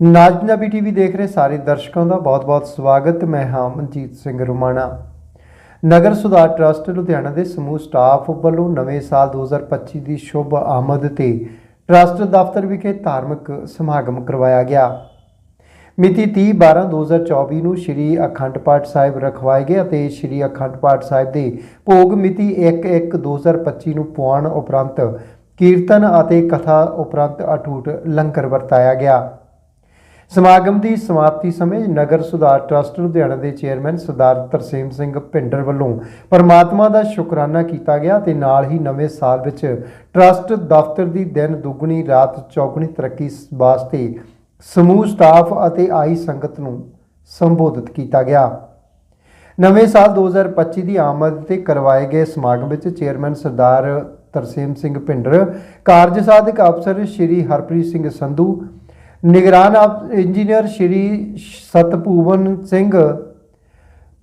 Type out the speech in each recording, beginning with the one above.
ਨਾਜ Punjabi TV ਦੇਖ ਰਹੇ ਸਾਰੇ ਦਰਸ਼ਕਾਂ ਦਾ ਬਹੁਤ-ਬਹੁਤ ਸਵਾਗਤ। ਮੈਂ ਹਾਂ ਮਨਜੀਤ ਸਿੰਘ ਰੁਮਾਣਾ। ਨਗਰ ਸੁਧਾਰ ਟਰਸਟ ਲੁਧਿਆਣਾ ਦੇ ਸਮੂਹ ਸਟਾਫ ਵੱਲੋਂ ਨਵੇਂ ਸਾਲ 2025 ਦੀ ਸ਼ੁਭ ਆਮਦ ਤੇ ਟਰਸਟ ਦਫ਼ਤਰ ਵਿਖੇ ਧਾਰਮਿਕ ਸਮਾਗਮ ਕਰਵਾਇਆ ਗਿਆ। ਮਿਤੀ 30/12/2024 ਨੂੰ ਸ੍ਰੀ ਅਖੰਡ ਪਾਠ ਸਾਹਿਬ ਰਖਵਾਏ ਗਏ ਅਤੇ ਸ੍ਰੀ ਅਖੰਡ ਪਾਠ ਸਾਹਿਬ ਦੇ ਭੋਗ ਮਿਤੀ 1/1/2025 ਨੂੰ ਪੁਆਣ ਉਪਰੰਤ ਕੀਰਤਨ ਅਤੇ ਕਥਾ ਉਪਰੰਤ ਅਟੂਟ ਲੰਗਰ ਵਰਤਾਇਆ ਗਿਆ। ਸਮਾਗਮ ਦੀ ਸਮਾਪਤੀ ਸਮੇਂ ਨਗਰ ਸੁਧਾਰ ਟਰਸਟ ਲੁਧਿਆਣਾ ਦੇ ਚੇਅਰਮੈਨ ਸਰਦਾਰ ਤਰਸੇਮ ਸਿੰਘ ਭਿੰਡਰ ਵੱਲੋਂ ਪਰਮਾਤਮਾ ਦਾ ਸ਼ੁਕਰਾਨਾ ਕੀਤਾ ਗਿਆ ਤੇ ਨਾਲ ਹੀ ਨਵੇਂ ਸਾਲ ਵਿੱਚ ਟਰਸਟ ਦਫ਼ਤਰ ਦੀ ਦਿਨ ਦੁੱਗਣੀ, ਰਾਤ ਚੌਗਣੀ ਤਰੱਕੀ ਵਾਸਤੇ ਸਮੂਹ ਸਟਾਫ ਅਤੇ ਆਈ ਸੰਗਤ ਨੂੰ ਸੰਬੋਧਿਤ ਕੀਤਾ ਗਿਆ। ਨਵੇਂ ਸਾਲ 2025 ਦੀ ਆਮਦ ਤੇ ਕਰਵਾਏ ਗਏ ਸਮਾਗਮ ਵਿੱਚ ਚੇਅਰਮੈਨ ਸਰਦਾਰ ਤਰਸੇਮ ਸਿੰਘ ਭਿੰਡਰ, ਕਾਰਜ ਸਾਧਕ ਅਫਸਰ ਸ਼੍ਰੀ ਹਰਪ੍ਰੀਤ ਸਿੰਘ ਸੰਧੂ ਨਿਗਰਾਨ of- engineer Shri Satpuwan Singh,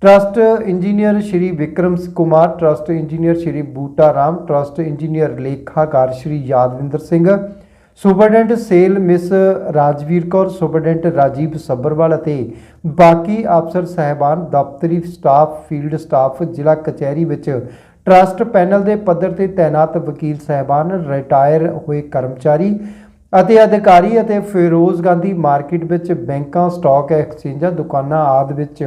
trust engineer Shri Vikram Kumar, trust engineer Shri Boota Ram, trust engineer ਲੇਖਾਕਾਰ Shri Yadvinder Singh, superintendent cell miss Rajveer Kaur, superintendent Rajiv Sabharwal ਅਤੇ ਬਾਕੀ ਅਫਸਰ ਸਹਿਬਾਨ ਦਫ਼ਤਰੀ ਸਟਾਫ, ਫੀਲਡ ਸਟਾਫ, ਜ਼ਿਲ੍ਹਾ ਕਚਹਿਰੀ ਵਿੱਚ trust panel ਦੇ ਪੱਧਰ ਤੇ ਤਾਇਨਾਤ ਵਕੀਲ ਸਹਿਬਾਨ, ਰਿਟਾਇਰ ਹੋਏ ਕਰਮਚਾਰੀ ਅਤੇ ਅਧਿਕਾਰੀ ਅਤੇ ਫਿਰੋਜ਼ ਗਾਂਧੀ ਮਾਰਕੀਟ ਵਿੱਚ ਬੈਂਕਾਂ, ਸਟਾਕ ਐਕਸਚੇਂਜਾਂ, ਦੁਕਾਨਾਂ ਆਦਿ ਵਿੱਚ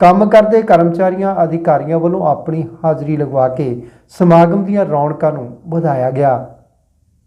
ਕੰਮ ਕਰਦੇ ਕਰਮਚਾਰੀਆਂ, ਅਧਿਕਾਰੀਆਂ ਵੱਲੋਂ ਆਪਣੀ ਹਾਜ਼ਰੀ ਲਗਵਾ ਕੇ ਸਮਾਗਮ ਦੀਆਂ ਰੌਣਕਾਂ ਨੂੰ ਵਧਾਇਆ ਗਿਆ।